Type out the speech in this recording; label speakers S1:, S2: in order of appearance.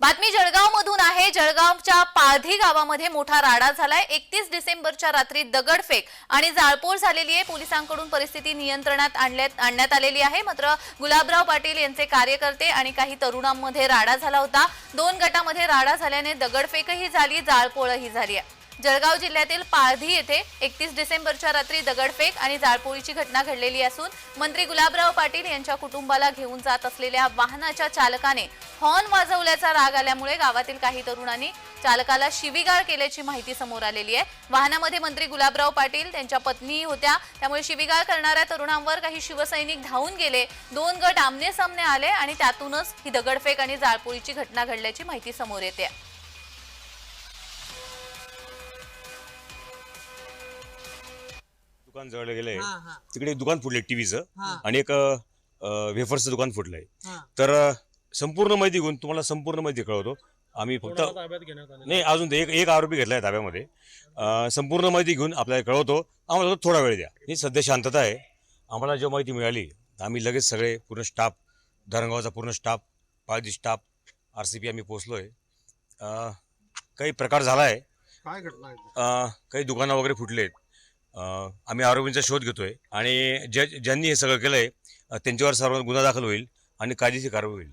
S1: बातमी जळगाव मधून आहे. जळगावच्या पाळधी गावामध्ये मोठा राडा झालाय. एकतीस डिसेंबरच्या रात्री दगडफेक आणि जाळपोळ झालेली आहे. पोलिसांकडून परिस्थिती नियंत्रणात आणण्यात आलेली आहे. मात्र गुलाबराव पाटील यांचे कार्यकर्ते आणि काही तरुणांमध्ये राडा झाला होता. दोन गटामध्ये राडा झाल्याने दगडफेकही झाली जाळपोळही झाली आहे. जळगाव जिल्ह्यातील पाळधी येथे एकतीस डिसेंबरच्या रात्री दगडफेक आणि जाळपोळीची घटना घडलेली असून मंत्री गुलाबराव पाटील यांच्या कुटुंबाला घेऊन जात असलेल्या वाहनाच्या चालकाने हॉर्न वाजवल्याचा राग आल्यामुळे गावातील काही तरुणांनी चालकाला शिवीगाळ केल्याची माहिती समोर आलेली आहे. वाहनामध्ये मंत्री गुलाबराव पाटील त्यांच्या पत्नी होत्या. त्यामुळे शिवीगाळ करणाऱ्या तरुणांवर काही शिवसैनिक धावून गेले. दोन गट आमने सामने आले आणि त्यातूनच ही दगडफेक आणि जाळपोळीची घटना घडल्याची माहिती समोर येते.
S2: दुकान जळलं गेलंय
S3: हा, हा,
S2: तिकडे एक दुकान फुटलंय टीव्हीचं.
S3: हा,
S2: आणि एक वेफर्सचं दुकान फुटलंय.
S3: हा.
S2: तर अ, संपूर्ण माहिती घेऊन तुम्हाला संपूर्ण माहिती कळवतो. आम्ही फक्त
S4: कोणाला ताब्यात घेण्यात आले
S2: नाही अजून ते एक एक आरोपी घेतलाय ताब्यामध्ये. अ, संपूर्ण माहिती घेऊन आपल्याला कळवतो. आम्हाला फक्त थोडा वेळ द्या. ही सध्या शांतता आहे. आम्हाला जेव्हा माहिती मिळाली आम्ही लगेच सगळे पूर्ण स्टाफ धरणगावचा पूर्ण staff Paldi staff R C P आम्ही पोचलोय अ, काही प्रकार झाला आहे
S4: काय घटना आहे?
S2: अ, काही दुकानं वगैरे फुटलेत. अ, आम्ही आरोपींचा शोध घेतोय आणि ज्या ज्यांनी हे सगळं केलंय आहे त्यांच्यावर सर्व गुन्हा दाखल होईल आणि कायदेशीर कारवाई होईल.